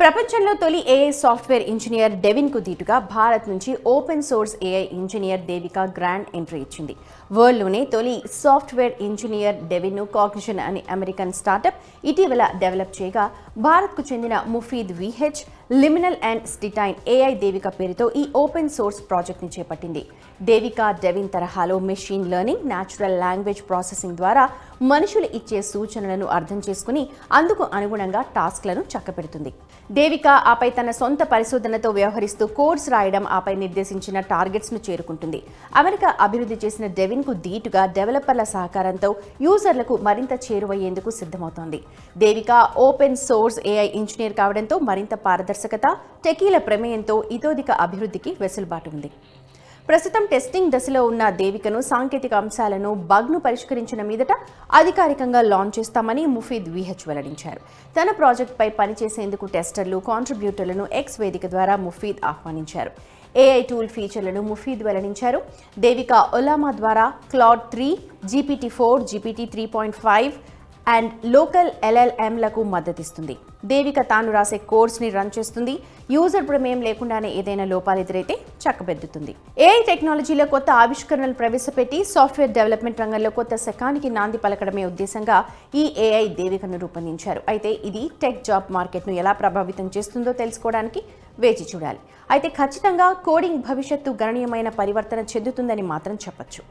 ప్రపంచంలో తొలి AI software engineer డెవిన్కు దీటుగా భారత్ నుంచి open source AI engineer Devika grand entry ఇచ్చింది. వరల్డ్లోనే తొలి సాఫ్ట్వేర్ ఇంజనీర్ డెవిన్ కాగ్నిషన్ అనే అమెరికన్ స్టార్టప్ ఇటీవల డెవలప్ చేయగా భారత్కు చెందిన Mufeed VH Liminal and stition AI Devika పేరుతో ఈ ఓపెన్ సోర్స్ ప్రాజెక్ట్ని చేపట్టింది. దేవిక డెవిన్ తరహాలో machine learning natural language processing ద్వారా మనుషులు ఇచ్చే సూచనలను అర్థం చేసుకుని అందుకు అనుగుణంగా టాస్క్లను చక్కబెడుతుంది. దేవిక ఆపై తన సొంత పరిశోధనతో వ్యవహరిస్తూ కోర్స్ రాయడం ఆపై నిర్దేశించిన టార్గెట్స్ను చేరుకుంటుంది. అమెరికా అభివృద్ధి చేసిన డెవిన్కు దీటుగా డెవలపర్ల సహకారంతో యూజర్లకు మరింత చేరువయ్యేందుకు సిద్ధమవుతోంది. Devika open source AI engineer కావడంతో మరింత దర్శకత టెకీల ప్రమేయంతో ఇతోదిక అభివృద్ధికి వెసులుబాటు ఉంది. ప్రస్తుతం టెస్టింగ్ దశలో ఉన్న దేవికను సాంకేతిక అంశాలను బగ్ను పరిష్కరించిన మీదట అధికారికంగా లాంచ్ చేస్తామని ముఫీద్ విహెచ్ వెల్లడించారు. తన ప్రాజెక్టుపై పనిచేసేందుకు టెస్టర్లు కాంట్రిబ్యూటర్లను ఎక్స్ వేదిక ద్వారా ముఫీద్ ఆహ్వానించారు. ఏఐ టూల్ ఫీచర్లను ముఫీద్ వెల్లడించారు. దేవిక ఒలామా ద్వారా Claude three GPT four GPT three point five and local ఎల్ఎల్ఎంలకు మద్దతిస్తుంది. దేవిక తాను రాసే కోర్స్ని రన్ చేస్తుంది. యూజర్ ప్రమేయం లేకుండానే ఏదైనా లోపాలు ఎదురైతే చక్కబెద్దుతుంది. ఏఐ టెక్నాలజీలో కొత్త ఆవిష్కరణలు ప్రవేశపెట్టి సాఫ్ట్వేర్ డెవలప్మెంట్ రంగంలో కొత్త శకానికి నాంది పలకడమే ఉద్దేశంగా ఈ ఏఐ దేవికను రూపొందించారు. అయితే ఇది టెక్ జాబ్ మార్కెట్ను ఎలా ప్రభావితం చేస్తుందో తెలుసుకోవడానికి వేచి చూడాలి. అయితే ఖచ్చితంగా కోడింగ్ భవిష్యత్తు గణనీయమైన పరివర్తన చెందుతుందని మాత్రం చెప్పచ్చు.